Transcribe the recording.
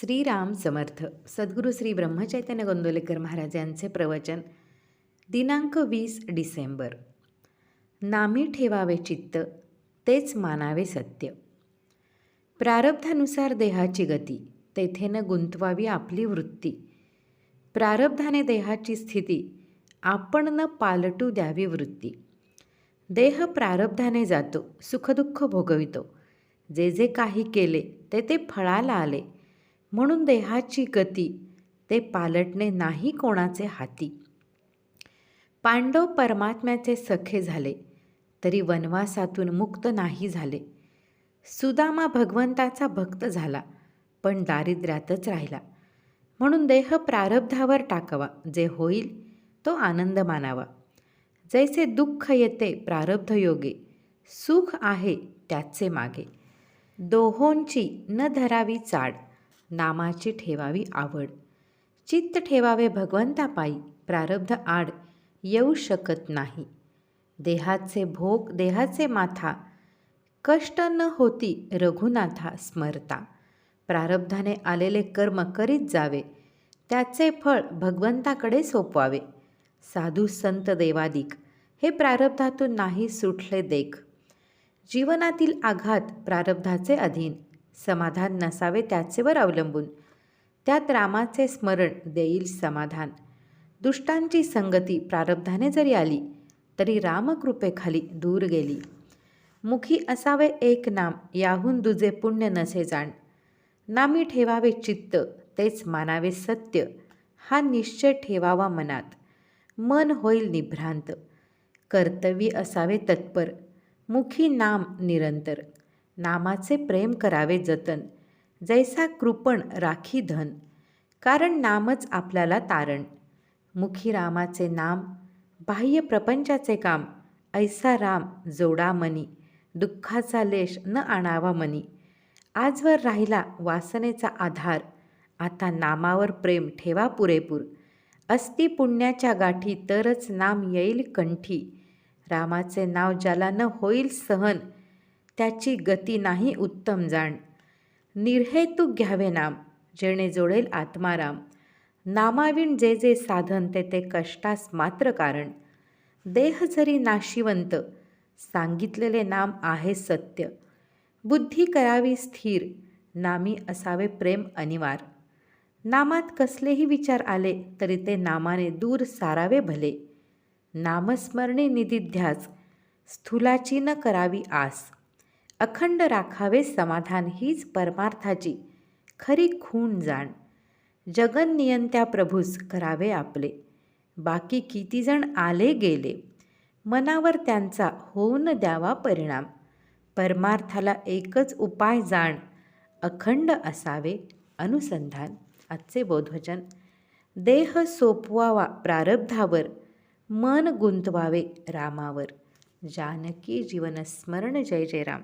श्रीराम समर्थ सद्गुरू श्री ब्रह्मचैतन्य गोंदोलेकर महाराज यांचे प्रवचन दिनांक वीस डिसेंबर. नामी ठेवावे चित्त तेच मानावे सत्य. प्रारब्धानुसार देहाची गती तेथे न गुंतवावी आपली वृत्ती. प्रारब्धाने देहाची स्थिती आपण न पालटू द्यावी वृत्ती. देह प्रारब्धाने जातो सुखदुःख भोगवितो. जे जे काही केले ते ते फळाला आले. म्हणून देहाची गती ते पालटणे नाही कोणाचे हाती. पांडव परमात्म्याचे सखे झाले तरी वनवासातून मुक्त नाही झाले. सुदामा भगवंताचा भक्त झाला पण दारिद्र्यातच राहिला. म्हणून देह प्रारब्धावर टाकावा जे होईल तो आनंद मानावा. जैसे दुःख येते प्रारब्ध योगे सुख आहे त्याचे मागे. दोहोंची न धरावी चाड नामाची ठेवावी आवड. चित्त ठेवावे भगवंतापायी. प्रारब्ध आड येऊ शकत नाही. देहाचे भोग देहाचे माथा. कष्ट न होती रघुनाथा स्मरता. प्रारब्धाने आलेले कर्म करीत जावे. त्याचे फळ भगवंताकडे सोपवावे. साधू संत देवादिक. हे प्रारब्धातून नाही सुटले देख. जीवनातील आघात प्रारब्धाचे अधीन. समाधान नसावे त्याचेवर अवलंबून. त्यात रामाचे स्मरण देईल समाधान. दुष्टांची संगती प्रारब्धाने जरी आली तरी रामकृपेखाली दूर गेली. मुखी असावे एक नाम याहून दुजे पुण्य नसे जाण. नामी ठेवावे चित्त तेच मानावे सत्य. हा निश्चय ठेवावा मनात. मन होईल निभ्रांत. कर्तव्य असावे तत्पर. मुखी नाम निरंतर. नामाचे प्रेम करावे जतन. जैसा कृपण राखी धन. कारण नामच आपल्याला तारण. मुखी रामाचे नाम बाह्य प्रपंचाचे काम ऐसा राम जोडा मनी. दुःखाचा लेश न आणावा मनी. आजवर राहिला वासनेचा आधार. आता नामावर प्रेम ठेवा पुरेपूर. अस्ति पुण्याच्या गाठी तरच नाम येईल कंठी. रामाचे नाव ज्याला न होईल सहन त्याची गती नाही उत्तम जाण. निर्हेतुक घ्यावे नाम जेणे जोडेल आत्माराम. नामाविण जे जे साधन ते ते कष्टास मात्र कारण. देह जरी नाशिवंत सांगितलेले नाम आहे सत्य. बुद्धी करावी स्थिर नामी असावे प्रेम अनिवार. नामात कसलेही विचार आले तरी ते नामाने दूर सारावे भले. नामस्मरणे निधिध्यास स्थूलाची न करावी आस. अखंड राखावे समाधान हीच परमार्थाची खरी खून जाण. जगन प्रभूस करावे आपले. बाकी कितीजण आले गेले मनावर त्यांचा होऊन द्यावा परिणाम. परमार्थाला एकच उपाय जाण अखंड असावे अनुसंधान. आजचे बोधवचन. देह सोपवावा प्रारब्धावर मन गुंतवावे रामावर. जानकी जीवनस्मरण जय जय राम